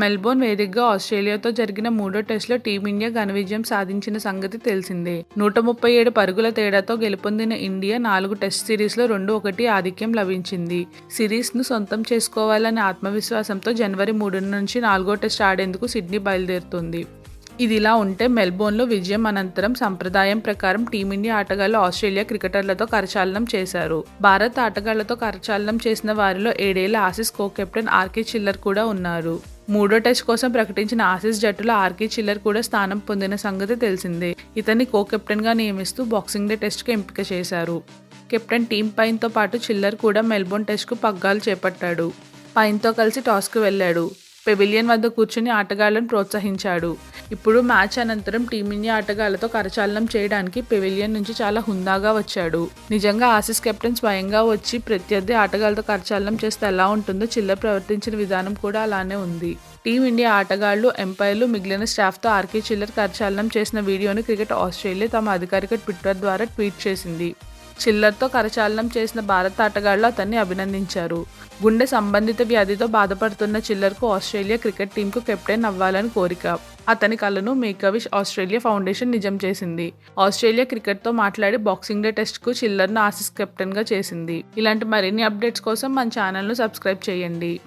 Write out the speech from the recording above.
Melbourne వేదికగా ఆస్ట్రేలియాతో జరిగిన మూడో టెస్టులో టీమిండియా ఘన విజయం సాధించిన సంగతి తెలిసిందే. నూట ముప్పై ఏడు పరుగుల తేడాతో గెలుపొందిన ఇండియా నాలుగు టెస్ట్ సిరీస్లో రెండు ఒకటి ఆధిక్యం లభించింది. సిరీస్ను సొంతం చేసుకోవాలనే ఆత్మవిశ్వాసంతో జనవరి మూడు నుంచి నాలుగో టెస్ట్ ఆడేందుకు సిడ్నీ బయలుదేరుతుంది. ఇదిలా ఉంటే మెల్బోర్న్లో విజయం అనంతరం సంప్రదాయం ప్రకారం టీమిండియా ఆటగాళ్ళు ఆస్ట్రేలియా క్రికెటర్లతో కరచాలనం చేశారు. భారత్ ఆటగాళ్ళతో కరచాలనం చేసిన వారిలో ఏడేళ్ళ Aussies co captain Archie Schiller కూడా ఉన్నారు. మూడో టెస్ట్ కోసం ప్రకటించిన ఆసీస్ జట్టులో ఆర్కే చిల్లర్ కూడా స్థానం పొందిన సంగతి తెలిసిందే. ఇతన్ని కో కెప్టెన్గా నియమిస్తూ బాక్సింగ్ డే టెస్ట్కు ఎంపిక చేశారు. కెప్టెన్ టీమ్ పైన్తో పాటు చిల్లర్ కూడా మెల్బోర్న్ టెస్ట్కు పగ్గాలు చేపట్టాడు. పైన్తో కలిసి టాస్కు వెళ్ళాడు. పెవిలియన్ వద్ద కూర్చుని ఆటగాళ్ళను ప్రోత్సహించాడు. ఇప్పుడు మ్యాచ్ అనంతరం టీమిండియా ఆటగాళ్ళతో కరచాలనం చేయడానికి పెవిలియన్ నుంచి చాలా హుందాగా వచ్చాడు. నిజంగా ఆసీస్ కెప్టెన్ స్వయంగా వచ్చి ప్రత్యర్థి ఆటగాళ్ళతో కరచాలనం చేస్తే ఎలా ఉంటుందో చిల్లర ప్రవర్తించిన విధానం కూడా అలానే ఉంది. టీమిండియా ఆటగాళ్ళు ఎంపైర్లు మిగిలిన స్టాఫ్తో ఆర్కే చిల్లర్ కరచాలనం చేసిన వీడియోను క్రికెట్ ఆస్ట్రేలియా తమ అధికారిక ట్విట్టర్ ద్వారా ట్వీట్ చేసింది. చిల్లర్తో కరచాలనం చేసిన భారత ఆటగాళ్ళు అతన్ని అభినందించారు. గుండె సంబంధిత వ్యాధితో బాధపడుతున్న చిల్లర్కు ఆస్ట్రేలియా క్రికెట్ టీంకు కెప్టెన్ అవ్వాలని కోరిక. అతని కలను మేకవిష్ ఆస్ట్రేలియా ఫౌండేషన్ నిజం చేసింది. ఆస్ట్రేలియా క్రికెట్తో మాట్లాడి బాక్సింగ్ డే టెస్ట్కు చిల్లర్ను ఆసిస్ కెప్టెన్గా చేసింది. ఇలాంటి మరిన్ని అప్డేట్స్ కోసం మన ఛానల్ను సబ్స్క్రైబ్ చేయండి.